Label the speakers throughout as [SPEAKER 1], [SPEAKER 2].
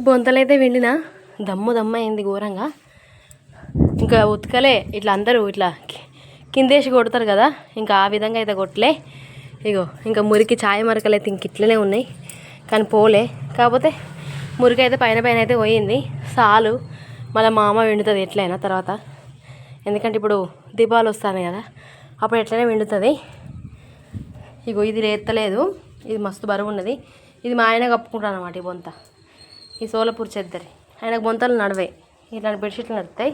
[SPEAKER 1] ఈ బొంతలైతే వెండిన. దమ్ము దమ్ము అయింది ఘోరంగా. ఇంకా ఉతకలే. ఇట్లా అందరూ ఇట్లా కిందేసి కొడతారు కదా. ఇంకా ఆ విధంగా అయితే కొట్టలే. ఇగో ఇంకా మురికి ఛాయ మరకలు అయితే ఇంక ఇట్లనే ఉన్నాయి. కానీ పోలే. కాకపోతే మురికి అయితే పైన పైన అయితే పోయింది. సాలు మళ్ళీ మా అమ్మ వండుతుంది ఎట్లయినా తర్వాత. ఎందుకంటే ఇప్పుడు దీపాలు వస్తాను కదా. అప్పుడు ఎట్లనే వెండుతుంది. ఇగో ఇది లేత్తలేదు. ఇది మస్తు బరువు ఉన్నది. ఇది మా ఆయన కప్పుకుంటాను అనమాట ఈ బొంత. ఈ సోలపూర్ చెద్దరి. ఆయనకు బొంతలు నడవాయి ఇట్లాంటి బెడ్షీట్లు నడుస్తాయి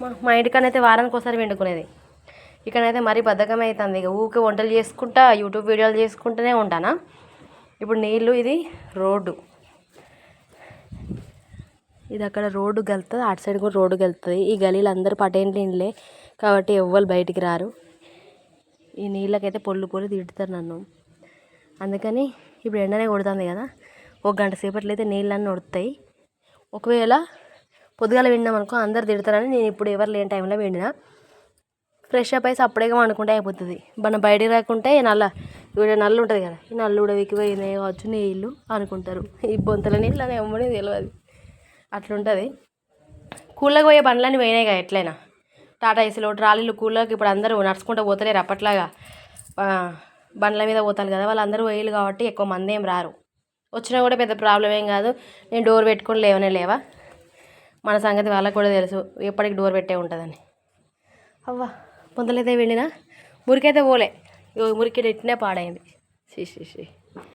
[SPEAKER 1] మా మా ఇంటికనైతే వారానికి ఒకసారి వండుకునేది ఇక్కడైతే మరీ బద్ధకమే అవుతుంది ఇక ఊకే వంటలు చేసుకుంటా యూట్యూబ్ వీడియోలు చేసుకుంటూనే ఉంటానా? ఇప్పుడు నీళ్ళు ఇది రోడ్డు. ఇది అక్కడ రోడ్డు గెలుతుంది అటు సైడ్ కూడా రోడ్డు గెలుతుంది. ఈ గలీలు అందరూ పటేంట్లు ఇండ్లే కాబట్టి ఎవ్వరు బయటికి రారు. ఈ నీళ్ళకైతే పొల్లు పొల్లు తిడుతారు నన్ను. అందుకని ఇప్పుడు ఎండనే కొడుతుంది కదా. ఒక గంట సేపట్లో అయితే నీళ్ళన్నీ ఉడుతాయి ఒకవేళ పొద్దుగాల విన్నాం అనుకో అందరు తిడతారని నేను ఇప్పుడు ఎవరు లేని టైంలో వెండినా. ఫ్రెష్ అప్ అయితే అప్పుడే వండుకుంటే అయిపోతుంది. మనం బయటికి రాకుంటే నల్ల ఇప్పుడు నల్లు ఉంటుంది కదా ఈ నల్లు కూడా వికిపోయినాయి కావచ్చు నీళ్ళు అనుకుంటారు. ఈ బొంతల నీళ్ళు అని ఎమ్మని తెలియదు అట్లుంటుంది. కూళ్ళకి పోయే బండ్లన్నీ పోయినాయి కదా ఎట్లయినా. టాటా ఏసీలో ట్రాలీలు కూళ్ళకి ఇప్పుడు అందరూ నడుచుకుంటూ పోతలేరు అప్పట్లాగా. బండ్ల మీద పోతారు కదా వాళ్ళందరూ పోయేలు కాబట్టి ఎక్కువ మంది ఏం రారు. వచ్చినా కూడా పెద్ద ప్రాబ్లం ఏం కాదు. నేను డోర్ పెట్టుకొని లేవనే లేవా? మన సంగతి వాళ్ళకి కూడా తెలుసు. ఎప్పటికి డోర్ పెట్టే ఉంటుందని. అవ్వా పొందలైతే వెళ్ళినా మురికైతే పోలే. ఇగో మురికి నెట్టినే పాడైంది. శ్రీ శ్రీ శ్రీ